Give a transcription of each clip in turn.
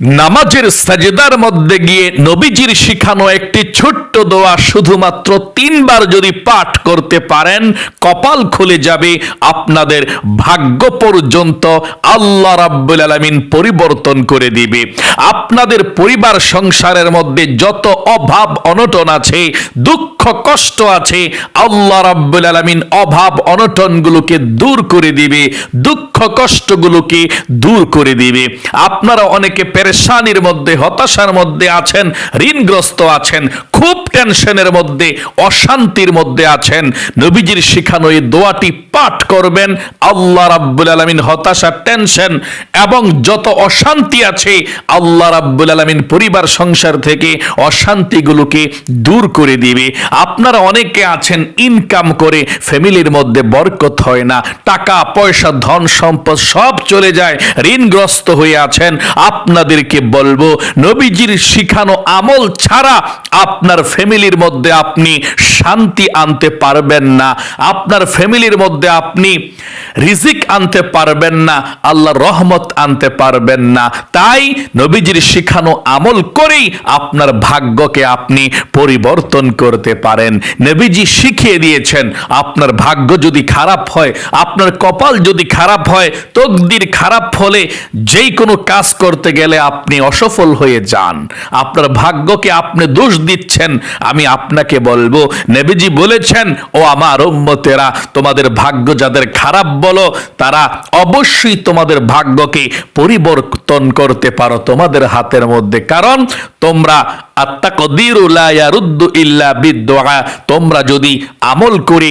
নামাজের সাজেদার মধ্যে গিয়ে নবীজির শিখানো একটি ছোট্ট দোয়া শুধুমাত্র তিনবার যদি পাঠ করতে পারেন, কপাল খুলে যাবে আপনাদের ভাগ্য পর্যন্ত আল্লাহ রাব্বুল আলামিন পরিবর্তন করে দিবে। আপনাদের পরিবার সংসারের মধ্যে যত অভাব অনটন আছে, দুঃখ কষ্ট আছে, আল্লাহ রাব্বুল আলামিন অভাব অনটনগুলোকে দূর করে দিবে, দুঃখ কষ্টগুলোকে দূর করে দিবে। আপনারা অনেকে পেরেশানির মধ্যে, হতাশার মধ্যে আছেন, ঋণগ্রস্ত আছেন, খুব টেনশনের মধ্যে, অশান্তির মধ্যে আছেন। নবীজির শিখানো এই দোয়াটি পাঠ করবেন, আল্লাহ রাব্বুল আলামিন হতাশা, টেনশন এবং যত অশান্তি আছে, আল্লাহ রাব্বুল আলামিন পরিবার, সংসার থেকে অশান্তিগুলোকে দূর করে দিবে। আপনারা অনেকে আছেন ইনকাম করে ফ্যামিলির মধ্যে বরকত হয় না, টাকা, পয়সা, ধন সম্পদ সব চলে যায়, ঋণগ্রস্ত হয়ে আছেন। আপনাদেরকে বলব, নবীজির শিখানো আমল ছাড়া আপনার ফ্যামিলির মধ্যে আপনি শান্তি আনতে পারবেন না। আপনার ফ্যামিলির মধ্যে আপনি রিজিক আনতে পারবেন না আল্লাহর রহমত আনতে পারবেন না। তাই নবীজির শিখানো আমল করেই আপনার ভাগ্যকে আপনি পরিবর্তন করতে পারেন নবীজি শিখিয়ে দিয়েছেন, আপনার ভাগ্য যদি খারাপ হয়, আপনার কপাল যদি খারাপ হয়, তকদির খারাপ হলে যেই কোনো কাজ করতে গেলে আপনি অসফল হয়ে যান। আপনার ভাগ্যকে আপনি দোষ দিচ্ছেন, আমি আপনাকে বলব, নবীজি বলেছেন, ও আমার উম্মতেরা, তোমাদের ভাগ্য যাদের খারাপ বলো, তারা অবশ্যই তোমাদের ভাগ্যকে পরিবর্তন করতে পারো তোমাদের হাতের মধ্যে। কারণ তোমরা আত্মাকদিরু কদিরুল্লাহ ইল্লা বিদ্যা তোমরা যদি আমল করে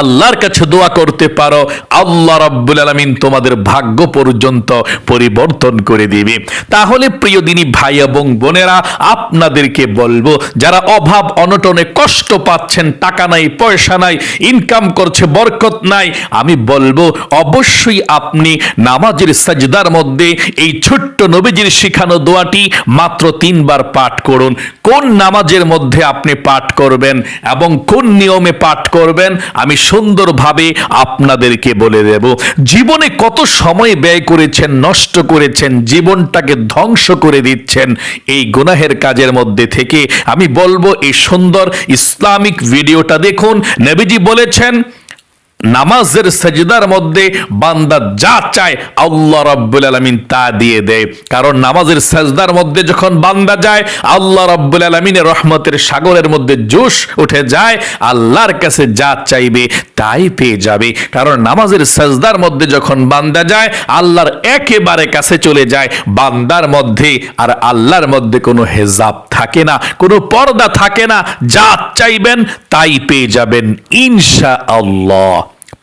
আল্লাহর কাছে দোয়া করতে পারো, আল্লাহ রাব্বুল আলামিন তোমাদের ভাগ্য পর্যন্ত পরিবর্তন করে দিবে। তাহলে প্রিয় দিনী ভাই এবং বোনেরা, আপনাদেরকে বলব, যারা অভাব অনটনে কষ্ট পাচ্ছেন, টাকা নাই, পয়সা নাই ইনকাম করছে, বরকত নাই, আমি বলব, অবশ্যই আপনি নামাজের সাজদার মধ্যে এই ছোট্ট নবীজির শিখানো দোয়াটি মাত্র তিনবার পাঠ করুন। কোন নামাজের মধ্যে আপনি পাঠ করবেন এবং কোন নিয়মে পাঠ করবেন, আমি সুন্দরভাবে আপনাদেরকে বলে দেব। জীবনে কত সময় ব্যয় করেছেন, নষ্ট করেছেন, জীবনটাকে ধ্বংস করে দিচ্ছেন, এই গুনাহের কাজের মধ্যে থেকে আমি বলব, এই সুন্দর ইসলামিক ভিডিওটা দেখুন। নবীজি বলেছেন নামাজের সাজদার মধ্যে বান্দা যা চায় আল্লাহ রাব্বুল আলামিন তা দিয়ে দেয়। কারণ নামাজের সাজদার মধ্যে যখন বান্দা যায়, আল্লাহ রাব্বুল আলামিনের রহমতের সাগরের মধ্যে জোশ উঠে যায়, আল্লাহর কাছে যা চাইবে তাই পেয়ে যাবে। কারণ নামাজের সাজদার মধ্যে যখন বান্দা যায়, আল্লাহর একেবারে কাছে চলে যায়, বান্দার মধ্যে আর আল্লাহর মধ্যে কোনো হেজাব থাকে না, কোনো পর্দা থাকে না, যা চাইবেন তাই পেয়ে যাবেন ইনশা আল্লাহ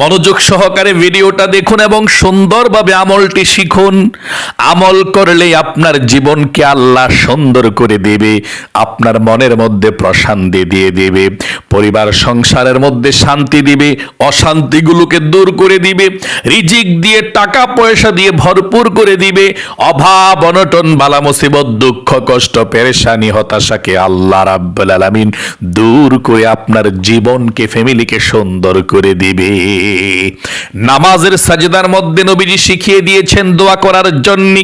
মনোযোগ সহকারে ভিডিওটা দেখুন এবং সুন্দরভাবে আমলটি শিখুন। আমল করলে আপনার জীবনকে আল্লাহ সুন্দর করে দেবে, আপনার মনের মধ্যে প্রশান্তি দিয়ে দেবে, পরিবার, সংসারের মধ্যে শান্তি দিবে, অশান্তিগুলোকে দূর করে দিবে, রিজিক দিয়ে, টাকা পয়সা দিয়ে ভরপুর করে দিবে, অভাব, অনটন, বালা মুসিবত, দুঃখ, কষ্ট, পেরেশানি, হতাশাকে আল্লাহ রাব্বুল আলামিন দূর করে আপনার জীবনকে ফ্যামিলিকে সুন্দর করে দিবে। নামাজের সাজদার মধ্যে নবীজি শিখিয়ে দিয়েছেন দোয়া করার জন্য।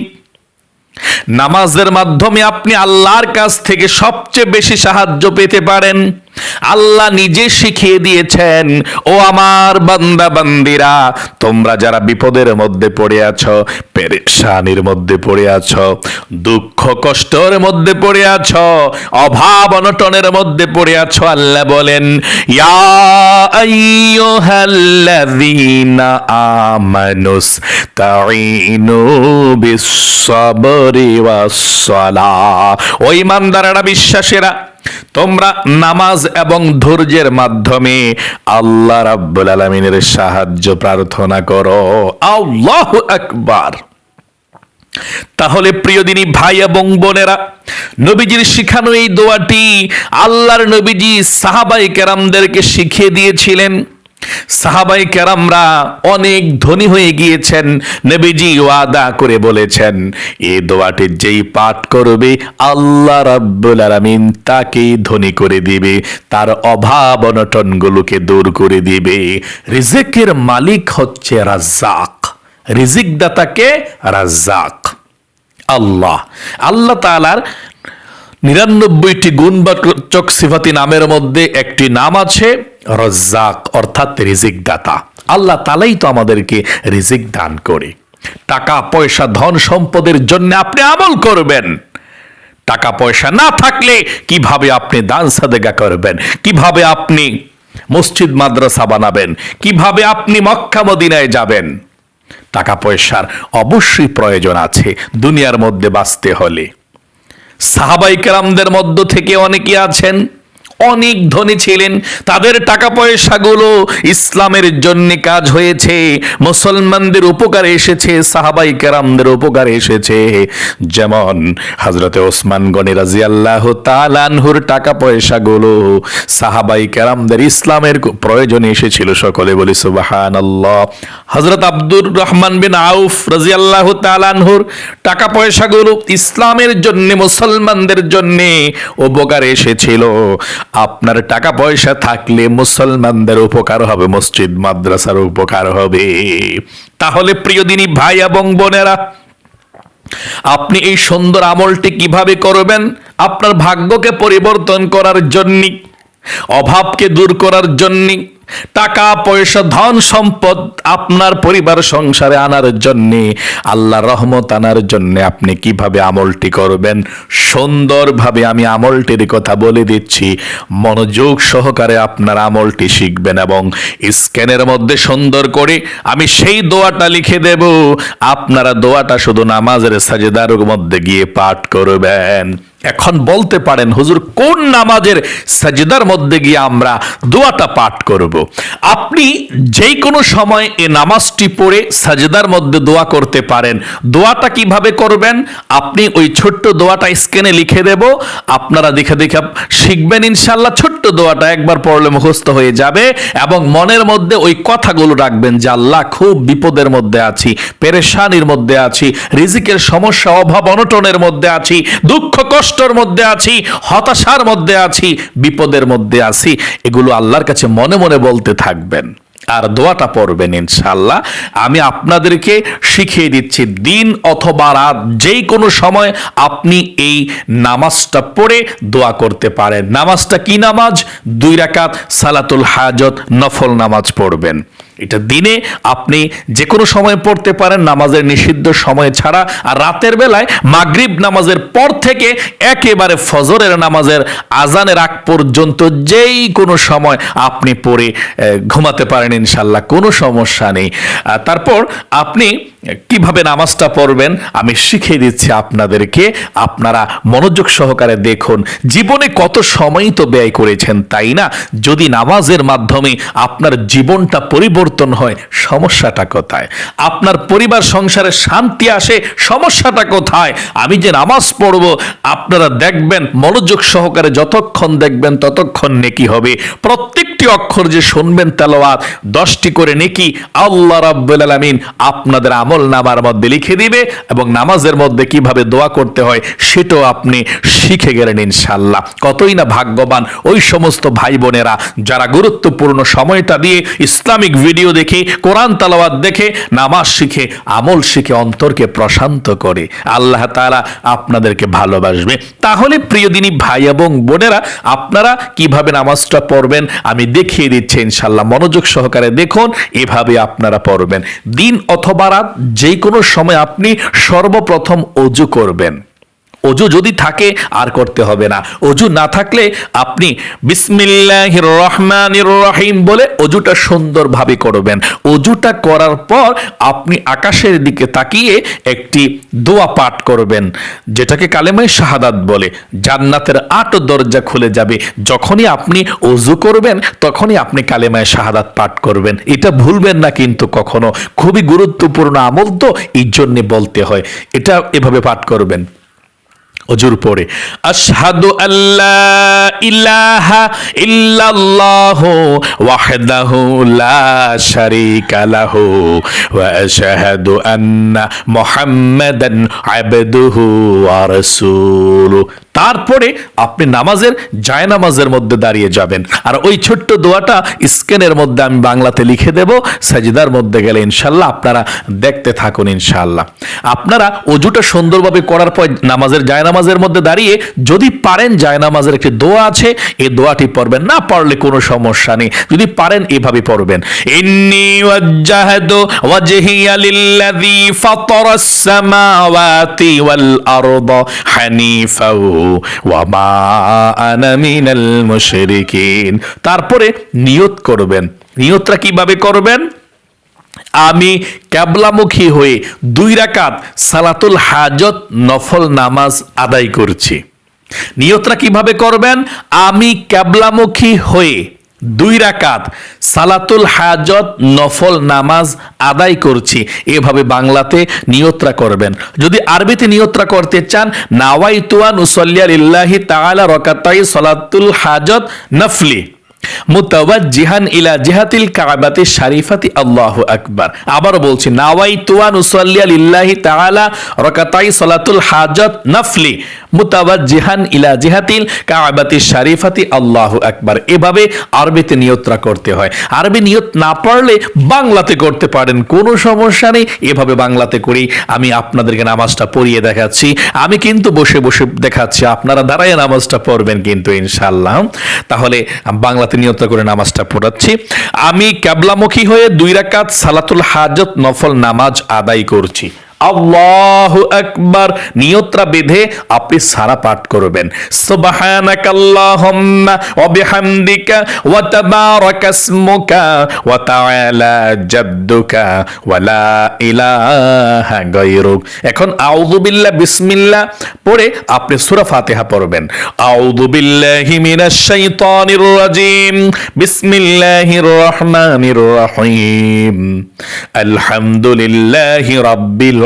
নামাজের মাধ্যমে আপনি আল্লাহর কাছ থেকে সবচেয়ে বেশি সাহায্য পেতে পারেন। আল্লাহ নিজে শিখিয়ে দিয়েছেন, ও আমার বান্দা বান্দিরা তোমরা যারা বিপদের মধ্যে পড়ে আছো, পেরেশানির মধ্যে পড়ে আছো, দুঃখ কষ্টের মধ্যে পড়ে আছো, অভাব অনটনের মধ্যে পড়ে আছো, আল্লাহ বলেন, ইয়া আমানুস তাঈনু বিস-সাবরি ওয়াস-সালাহ। ও ঈমানদারেরা বিশ্বাসীরা তোমরা নামাজ এবং ধৈর্যের মাধ্যমে আল্লাহ রাব্বুল আলামিনের সাহায্য প্রার্থনা করো। আল্লাহু আকবার। তাহলে প্রিয় দিনী ভাই এবং বোনেরা, নবীজির শিখানো এই দোয়াটি আল্লাহর নবীজি সাহাবাই কেরামদেরকে শিখিয়ে দিয়েছিলেন। সাহাবাই কেরামরা অনেক ধনী হয়ে গিয়েছেন, নবীজি ওয়াদা করে বলেছেন, এ দোয়াটি যেই পাঠ করবে, আল্লাহ রাব্বুল আলামিন তাকেই ধনী করে দিবে, তার অভাব অনটনগুলোকে দূর করে দিবে। রিজিকের মালিক হচ্ছে রাজ্জাক। রিজিক দাতাকে রাজ্জাক। আল্লাহ। আল্লাহ তাআলার নিরানব্বইটি গুণবাচক সিফাতি নামের মধ্যে একটি নাম আছে রজ্জাক, অর্থাৎ রিজিক দাতা আল্লাহ তালাই তো আমাদেরকে রিজিক দান করে। টাকা, পয়সা, ধন সম্পদের জন্য আপনি আমল করবেন। টাকা, পয়সা না থাকলে কীভাবে আপনি দান সাদেগা করবেন? কীভাবে আপনি মসজিদ, মাদ্রাসা বানাবেন? কীভাবে আপনি মক্কা, মদিনায় যাবেন? টাকা, পয়সার অবশ্যই প্রয়োজন আছে দুনিয়ার মধ্যে বাঁচতে হলে। সাহাবাই কেরামদের মধ্য থেকে অনেকে আছেন। অনেক ধনী ছিলেন। তাদের টাকা পয়সাগুলো ইসলামের জন্য কাজ হয়েছে। মুসলমানদের উপকারে এসেছে, সাহাবাই কেরামদের উপকারে এসেছে। যেমন হজরতে ওসমান গনি রাজি আল্লাহ তালানহুর টাকা পয়সাগুলো সাহাবাই কেরামদের ইসলামের প্রয়োজনে এসেছিল সকলে বলি সুবাহান আল্লাহ হজরত আব্দুর রহমান বিন আউফ রাজি আল্লাহ তালানহুর টাকা পয়সাগুলো ইসলামের জন্য, মুসলমানদের জন্য উপকারে এসেছিল। আপনার টাকা পয়সা থাকলে মুসলমানদের উপকার হবে, মসজিদ, মাদ্রাসার উপকার হবে। তাহলে প্রিয় দিনী ভাই এবং বোনেরা, আপনি এই সুন্দর আমলটি কীভাবে করবেন? আপনার ভাগ্যকে পরিবর্তন করার জন্য, অভাবকে দূর করার জন্য টাকা, পয়সা, ধন সম্পদ আপনার পরিবার সংসারে আনার জন্য, আল্লাহ রহমত আনার জন্য আপনি কীভাবে আমলটি করবেন? সুন্দরভাবে আমি আমলটির কথা বলে দিচ্ছি। মনোযোগ সহকারে আপনার আমলটি শিখবেন এবং স্ক্যানের মধ্যে সুন্দর করে আমি সেই দোয়াটা লিখে দেব। আপনারা দোয়াটা শুধু নামাজের সাজেদার মধ্যে গিয়ে পাঠ করবেন। এখন বলতে পারেন, হুজুর, কোন নামাজের সাজদার মধ্যে গিয়ে আমরা দোয়াটা পাঠ করব? আপনি যেই কোনো সময় এ নামাজটি পড়ে সাজদার মধ্যে দোয়া করতে পারেন। দোয়াটা কীভাবে করবেন? আপনি ওই ছোট্ট দোয়াটা স্ক্যানে লিখে দেব। আপনারা দেখে দেখে শিখবেন ইনশাল্লাহ ছোট্ট দোয়াটা একবার পড়লে মুখস্থ হয়ে যাবে এবং মনের মধ্যে ওই কথাগুলো রাখবেন যে, আল্লাহ, খুব বিপদের মধ্যে আছি, পেরেশানির মধ্যে আছি, রিজিকের সমস্যা, অভাব, অনটনের মধ্যে আছি, দুঃখ কষ্টর মধ্যে আছি, হতাশার মধ্যে আছি, বিপদের মধ্যে আছি, এগুলো আল্লাহর কাছে মনে মনে বলতে থাকবেন। আর দোয়াটা পড়বেন ইনশাল্লাহ আমি আপনাদেরকে শিখিয়ে দিচ্ছি, দিন অথবা রাত যেই কোনো সময় আপনি এই নামাজটা পড়ে দোয়া করতে পারেন। নামাজটা কি নামাজ? দুই রাকাত সালাতুল হাজত, নফল নামাজ পড়বেন। এটা দিনে আপনি যে কোনো সময় পড়তে পারেন, নামাজের নিষিদ্ধ সময় ছাড়া। আর রাতের বেলায় মাগরিব নামাজের পর থেকে একেবারে ফজরের নামাজের আজানের আগ পর্যন্ত যেই কোনো সময় আপনি পড়ে ঘুমাতে পারেন ইনশাল্লাহ, কোনো সমস্যা নেই। তারপর আপনি কীভাবে নামাজটা পড়বেন? আমি শিখিয়ে দিচ্ছি আপনাদেরকে। আপনারা মনোযোগ সহকারে দেখুন। জীবনে কত সময় তো ব্যয় করেছেন, তাই না? যদি নামাজের মাধ্যমে আপনার জীবনটা পরিবর্তন হয়, সমস্যাটা কোথায়? আপনার পরিবার, সংসারে শান্তি আসে, সমস্যাটা কোথায়? আমি যে নামাজ পড়ব, আপনারা দেখবেন, মনোযোগ সহকারে যতক্ষণ দেখবেন, ততক্ষণ নেকি হবে। প্রত্যেকটি অক্ষর যে শুনবেন তেলাওয়াত, দশটি করে নেকি, আল্লাহ রাব্বুল আলামিন আপনাদের আমল নামার মধ্যে লিখে দিবে এবং নামাজের মধ্যে কীভাবে দোয়া করতে হয় সেটাও আপনি শিখে গেলেন ইনশাল্লাহ কতই না ভাগ্যবান ওই সমস্ত ভাই বোনেরা যারা গুরুত্বপূর্ণ সময়টা দিয়ে ইসলামিক ভিডিও দেখে, কোরআন তালাওয়াত দেখে, নামাজ শিখে, আমল শিখে অন্তরকে প্রশান্ত করে। আল্লাহ তাআলা আপনাদেরকে ভালোবাসবে। তাহলে প্রিয় দিনী ভাই এবং বোনেরা, আপনারা কীভাবে নামাজটা পড়বেন আমি দেখিয়ে দিচ্ছি ইনশাল্লাহ মনোযোগ সহকারে দেখুন, এভাবে আপনারা পড়বেন। দিন অথবা রাত যে কোনো সময় আপনি সর্বপ্রথম অজু করবেন। অজু যদি থাকে, আর করতে হবে না। অজু না থাকলে আপনি বিসমিল্লাহির রহমানির রহিম বলে অজুটা সুন্দরভাবে করবেন। অজুটা করার পর আপনি আকাশের দিকে তাকিয়ে একটি দোয়া পাঠ করবেন, যেটাকে কালেমায় শাহাদাত বলে। জান্নাতের আট দরজা খুলে যাবে। যখনই আপনি অজু করবেন, তখনই আপনি কালেমায় শাহাদাত পাঠ করবেন। এটা ভুলবেন না কিন্তু কখনো। খুবই গুরুত্বপূর্ণ আমল তো এই জন্যে বলতে হয়। এটা এভাবে পাঠ করবেন। অজুর পরে। আশহাদু আল্লাহ ইলাহা ইল্লাল্লাহ ওয়াহদাহু লা শারীকা লাহু ওয়া আশহাদু আন্না মুহাম্মাদান আবদুহু ওয়া তারপরে আপনি নামাজের জায়নামাজের মধ্যে দাঁড়িয়ে যাবেন। আর ওই ছোট্ট দোয়াটা স্ক্যানের মধ্যে আমি বাংলাতে লিখে দেব, সাজিদার মধ্যে গেলে ইনশাল্লাহ আপনারা দেখতে থাকুন ইনশাল্লাহ আপনারা অজুটা সুন্দরভাবে করার পর নামাজের জায়নামাজের মধ্যে দাঁড়িয়ে যদি পারেন জায়নামাজের একটি দোয়া আছে, এই দোয়াটি পড়বেন। না পারলে কোনো সমস্যা নেই। যদি পারেন এভাবে পড়বেন। ইন্নি সামাওয়াতি ওয়াল আরদা হানিফাও তারপরে নিয়ত করবেন। নিয়তটা কীভাবে করবেন? আমি ক্যাবলামুখী হয়ে দুই রাকাত সালাতুল হাজত নফল নামাজ আদায় করছি। নিয়তরা কীভাবে করবেন? আমি ক্যাবলামুখী হয়ে দুই রাকাত সালাতুল হাজত, নফল নামাজ আদায় করছি। এভাবে বাংলাতে নিয়ত্রা করবেন। যদি আরবিতে নিয়ত্রা করতে চান নাওয়াই তুয়ান উসল্লিয়া ইল্লাহি তাআলা রকাতাই সালাতুল হাজত নফলি। এভাবে আরবিতে নিয়তরা করতে হয়। আরবি নিয়ত না পারলে বাংলাতে করতে পারেন, কোনো সমস্যা নেই। এভাবে বাংলাতে করি, আমি আপনাদেরকে নামাজটা পড়িয়ে দেখাচ্ছি। আমি কিন্তু বসে বসে দেখাচ্ছি, আপনারা দাঁড়ায় নামাজটা পড়বেন কিন্তু ইনশাআল্লাহ। তাহলে বাংলাতে নিয়ত করে নামাজটা পড়াচ্ছি। আমি ক্যাবলামুখী হয়ে দুই রাকাত সালাতুল হাজত নফল নামাজ আদায় করছি। আল্লাহ আকবার। নিয়ত্রা বেঁধে আপনি সারা পাঠ করবেন। সুবহানাকাল্লাহুম্মা ওয়া বিহামদিকা ওয়া তাবারাকা ইসমুকা ওয়া তাআলা জাদ্দুকা ওয়া লা ইলাহা গায়রুক। এখন আউযু বিল্লাহ, বিসমিল্লাহ পড়ে আপনি সূরা ফাতিহা পড়বেন। আউযু বিল্লাহি মিনাশ শাইতানির রাজিম। বিসমিল্লাহির রহমানির রহিম। আলহামদুলিল্লাহি রাব্বিল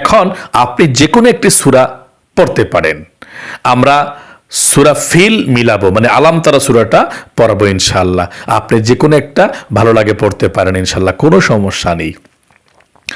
এখন আপনি যে কোনো একটি সুরা পড়তে পারেন। আমরা সুরা ফিল মিলাবো মানে আলাম তারা সুরাটা পড়াবো ইনশাল্লাহ আপনি যে কোনো একটা ভালো লাগে পড়তে পারেন ইনশাল্লাহ কোনো সমস্যা নেই।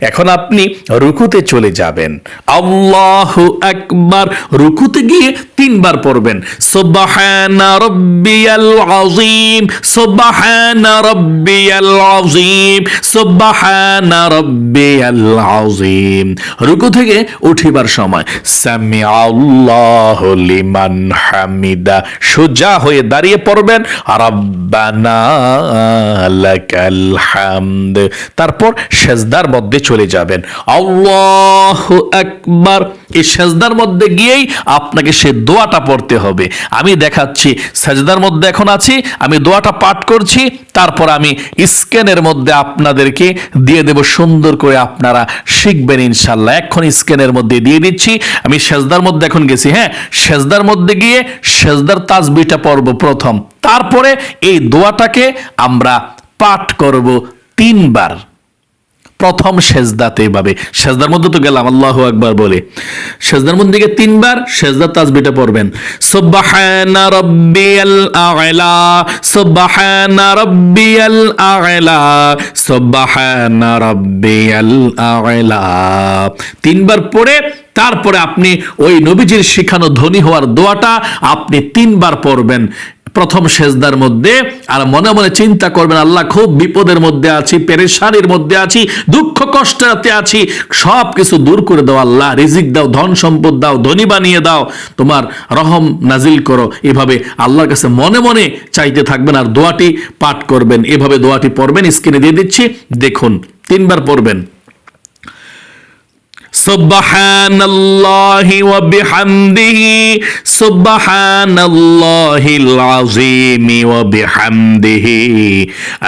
এখন আপনি রুকুতে চলে যাবেন। আল্লাহ একবার রুকুতে গিয়ে তিনবার পড়বেন। সুবহানা রাব্বিয়াল আযীম, সুবহানা রাব্বিয়াল আযীম, সুবহানা রাব্বিয়াল আযীম। রুকু থেকে উঠিবার সময় সামি আল্লাহ লিমান হামিদা, সোজা হয়ে দাঁড়িয়ে পড়বেন, রাব্বানা লাকাল হামদ। তারপর সেজদার মধ্যে চলে যাবেন। আল্লাহ আকবার। এই সেজদার মধ্যে গিয়েই আপনাকে সে দোয়াটা পড়তে হবে। আমি দেখাচ্ছি, সেজদার মধ্যে এখন আছি, আমি দোয়াটা পাঠ করছি, তারপর আমি স্ক্যানের মধ্যে আপনাদেরকে দিয়ে দেব সুন্দর করে আপনারা শিখবেন ইনশাল্লাহ এখন স্ক্যানের মধ্যে দিয়ে দিচ্ছি, আমি সেজদার মধ্যে এখন গেছি হ্যাঁ? সেজদার মধ্যে গিয়ে সেজদার তাজবিটা পড়ব প্রথম। তারপরে এই দোয়াটাকে আমরা পাঠ করব তিনবার। প্রথম সেজদাতে এভাবে। সেজদার মধ্যে তো গেলাম, আল্লাহ একবার বলে। সেজদার মধ্যে গিয়ে তিনবার সেজদার তাজবিটা পড়বেন। সুবহানা রাব্বিয়াল আ'লা, সুবহানা রাব্বিয়াল আ'লা, সুবহানা রাব্বিয়াল আ'লা। তিনবার পড়ে, তারপরে আপনি ওই নবীজির শিখানো ধনী হওয়ার দোয়াটা আপনি তিনবার পড়বেন। প্রথম সেজদার মধ্যে, আর মনে মনে চিন্তা করবেন, আল্লাহ খুব বিপদের মধ্যে আছি, পেরেশানির মধ্যে আছি, দুঃখ কষ্টাতে আছি সব কিছু দূর করে দাও আল্লাহ, রিজিক দাও, ধন সম্পদ দাও, ধনী বানিয়ে দাও, তোমার রহম নাজিল করো। এভাবে আল্লাহর কাছে মনে মনে চাইতে থাকবেন আর দোয়াটি পাঠ করবেন। এভাবে দোয়াটি পড়বেন, স্ক্রিনে দিয়ে দিচ্ছি, দেখুন, তিনবার পড়বেন। سبحان الله وبحمده سبحان الله العظيم وبحمده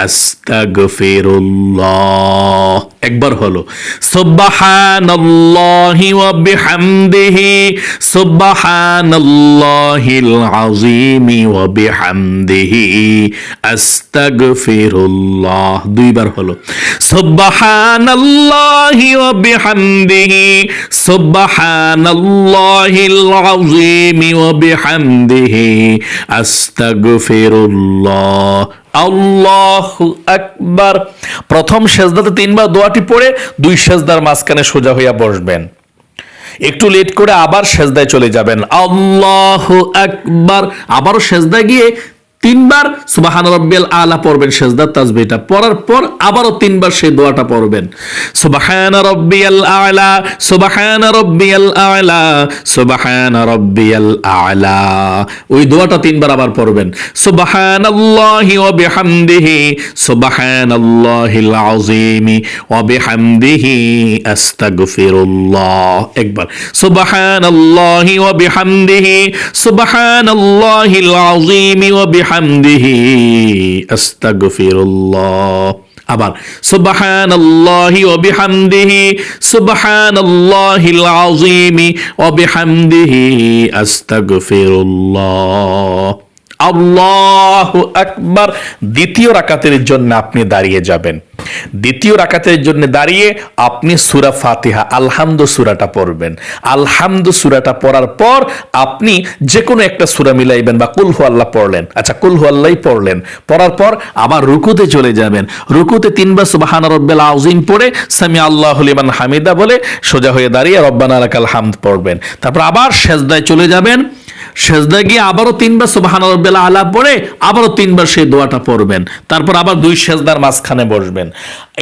استغفر الله একবার হলো سبحان الله وبحمده سبحان الله العظيم وبحمده استغفر الله দুইবার হলো سبحان الله وبحمده আল্লাহ আকবার। প্রথম সেজদাতে তিনবার দোয়াটি পড়ে দুই সেজদার মাঝখানে সোজা হইয়া বসবেন। একটু লেট করে আবার সেজদায় চলে যাবেন। আল্লাহ একবার আবারও সেজদায় গিয়ে তিনবার সুবাহান রব্বিয়াল আলা পড়বেন সেজদার তাজবিটা পড়ার পর আবারও তিনবার সেই দোয়াটা পড়বেন। সুবাহান রব্বিয়াল আলা, সুবাহান রব্বিয়াল আলা, সুবাহান রব্বিয়াল আলা। ওই দোয়াটা তিনবার আবার পড়বেন। সুবাহান আল্লাহি ওয়া বিহামদিহি সুবাহান আল্লাহিল আযীম ওয়া বিহামদিহি আস্তাগফিরুল্লাহ। একবার। সুবাহান আল্লাহি ওয়া বিহামদিহি সুবাহান আল্লাহিল আযীম ওয়া বিহামদিহি আস্তাগফিরুল্লাহ। আবার সুবহানাল্লাহি ওয়া বিহামদিহি সুবহানাল্লাহিল আযীম ওয়া বিহামদিহি আস্তাগফিরুল্লাহ। আল্লাহু আকবার। দ্বিতীয় রাকাতের জন্য আপনি দাঁড়িয়ে যাবেন। দ্বিতীয় রাকাতের জন্য দাঁড়িয়ে আপনি সুরা ফাতিহা, আলহামদু সুরাটা পড়বেন। আলহামদু সুরাটা পড়ার পর আপনি যে কোনো একটা সুরা মিলাইবেন বা কুলহু আল্লাহ পড়লেন। আচ্ছা কুলহু আল্লাহ পড়লেন। পড়ার পর আবার রুকুতে চলে যাবেন। রুকুতে তিনবার সুবাহান রব্বেল আউজিম পড়ে সামি আল্লাহ লিমান হামিদা বলে সোজা হয়ে দাঁড়িয়ে রব্বান লাকাল হামদ পড়বেন। তারপর আবার সেজদায় চলে যাবেন। সেজদা গিয়ে আবারও তিনবার সুবাহান রব্বেল আলা পড়ে আবারও তিনবার সেই দোয়াটা পড়বেন। তারপর আবার দুই সেজদার মাঝখানে বসবেন।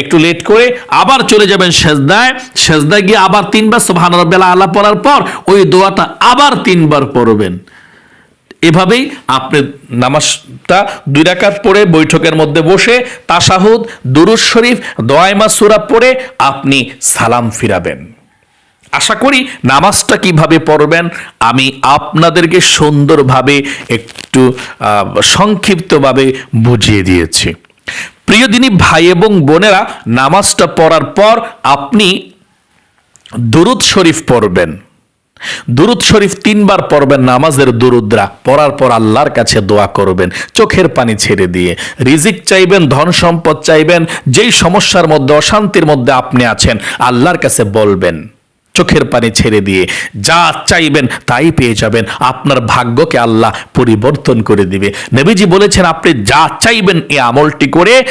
একটু লেট করে আবার চলে যাবেন সেজদায়। সেজদা গিয়ে আবার তিনবার সুবাহান রব্বেল আলা পড়ার পর ওই দোয়াটা আবার তিনবার পড়বেন। এভাবেই আপনি নামাজটা দুই রাকাত পড়ে বৈঠকের মধ্যে বসে তাসাহুদ দুরুজ শরীফ, দোয়াইমা সুরা পড়ে আপনি সালাম ফিরাবেন। আশা করি নামাজটা কীভাবে পড়বেন, আমি আপনাদেরকে সুন্দরভাবে একটু সংক্ষিপ্তভাবে বুঝিয়ে দিয়েছি। প্রিয় দিনী ভাই এবং বোনেরা, নামাজটা পড়ার পর আপনি দুরুদ শরীফ পড়বেন। দুরুদ শরীফ তিনবার পড়বেন নামাজের দুরুদ্রা, পড়ার পর আল্লাহর কাছে দোয়া করবেন, চোখের পানি ছেড়ে দিয়ে। রিজিক চাইবেন, ধন সম্পদ চাইবেন, যেই সমস্যার মধ্যে, অশান্তির মধ্যে আপনি আছেন, আল্লাহর কাছে বলবেন। চোখের পানি ছেড়ে দিয়ে যা চাইবেন তাই পেয়ে যাবেন। আপনার ভাগ্যকে আল্লাহ পরিবর্তন করে দিবে। নবীজি বলেছেন, আপনি যা চাইবেন এ আমলটি করে,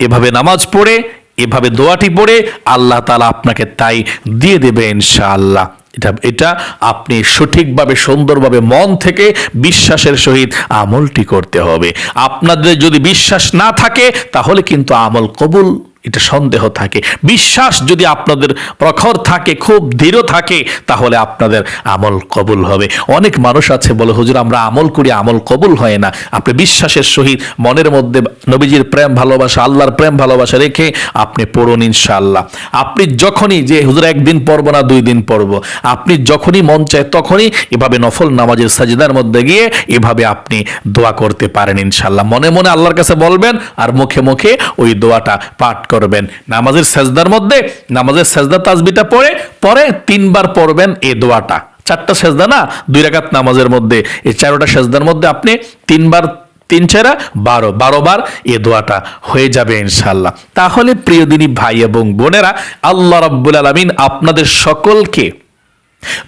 এভাবে নামাজ পড়ে, এভাবে দোয়াটি পড়ে, আল্লাহ তালা আপনাকে তাই দিয়ে দেবে ইনশাআল্লাহ। এটা এটা আপনি সঠিকভাবে, সুন্দরভাবে মন থেকে বিশ্বাসের সহিত আমলটি করতে হবে। আপনাদের যদি বিশ্বাস না থাকে, তাহলে কিন্তু আমল কবুল এটা সন্দেহ থাকে। বিশ্বাস যদি আপনাদের প্রখর থাকে, খুব দৃঢ় থাকে, তাহলে আপনাদের আমল কবুল হবে। অনেক মানুষ আছে বলে, হুজুর, আমরা আমল করি, আমল কবুল হয় না। আপনি বিশ্বাসের সহিত মনের মধ্যে নবীজির প্রেম, ভালোবাসা, আল্লাহর প্রেম, ভালোবাসা রেখে আপনি পড়ুন ইনশাআল্লাহ। আপনি যখনই যে, হুজুর, একদিন পড়ব না, দুই দিন পড়ব। আপনি যখনই মন চায় তখনই এভাবে নফল নামাজের সাজিদার মধ্যে গিয়ে এভাবে আপনি দোয়া করতে পারেন ইনশাআল্লাহ। মনে মনে আল্লাহর কাছে বলবেন আর মুখে মুখে ওই দোয়াটা পাঠ করবেন। নামাজের সেজদার মধ্যে নামাজের সেজদা তাজবিটা পড়ে, পরে তিনবার পড়বেন এ দোয়াটা। চারটা সেজদা না, দুই রাকাত নামাজের মধ্যে। এই চারোটা সেজদার মধ্যে আপনি তিনবার, তিন ছেড়া, বারো বারো বার এ দোয়াটা হয়ে যাবে ইনশাল্লাহ তাহলে প্রিয় দিনী ভাই এবং বোনেরা, আল্লাহ রাব্বুল আলমিন আপনাদের সকলকে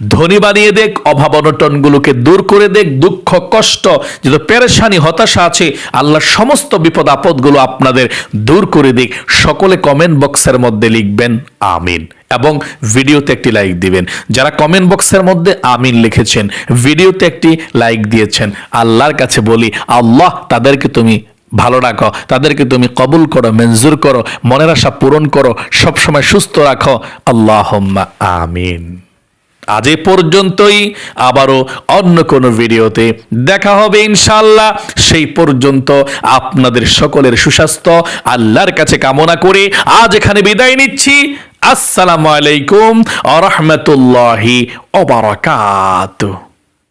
ধনী বানিয়ে দেখ, অভাব অনটনগুলোকে দূর করে দেখ, দুঃখ, কষ্ট যত পেরেশানি, হতাশা আছে, আল্লাহর সমস্ত বিপদ, আপদগুলো আপনাদের দূর করে দিক। সকলে কমেন্ট বক্সের মধ্যে লিখবেন, আমিন। এবং ভিডিওতে একটি লাইক দিবেন। যারা কমেন্ট বক্সের মধ্যে আমিন লিখেছেন, ভিডিওতে একটি লাইক দিয়েছেন, আল্লাহর কাছে বলি, আল্লাহ, তাদেরকে তুমি ভালো রাখো, তাদেরকে তুমি কবুল করো, মঞ্জুর করো, মনের আশা পূরণ করো, সবসময় সুস্থ রাখো। আল্লাহ আমিন। আজ এ পর্যন্তই। আবারও অন্য কোনো ভিডিওতে দেখা হবে ইনশাল্লাহ সেই পর্যন্ত আপনাদের সকলের সুস্বাস্থ্য, আল্লাহর কাছে কামনা করে আজ এখানে বিদায় নিচ্ছি। আসসালামু আলাইকুম আ রহমতুল্লাহি ওবারাকাতুহু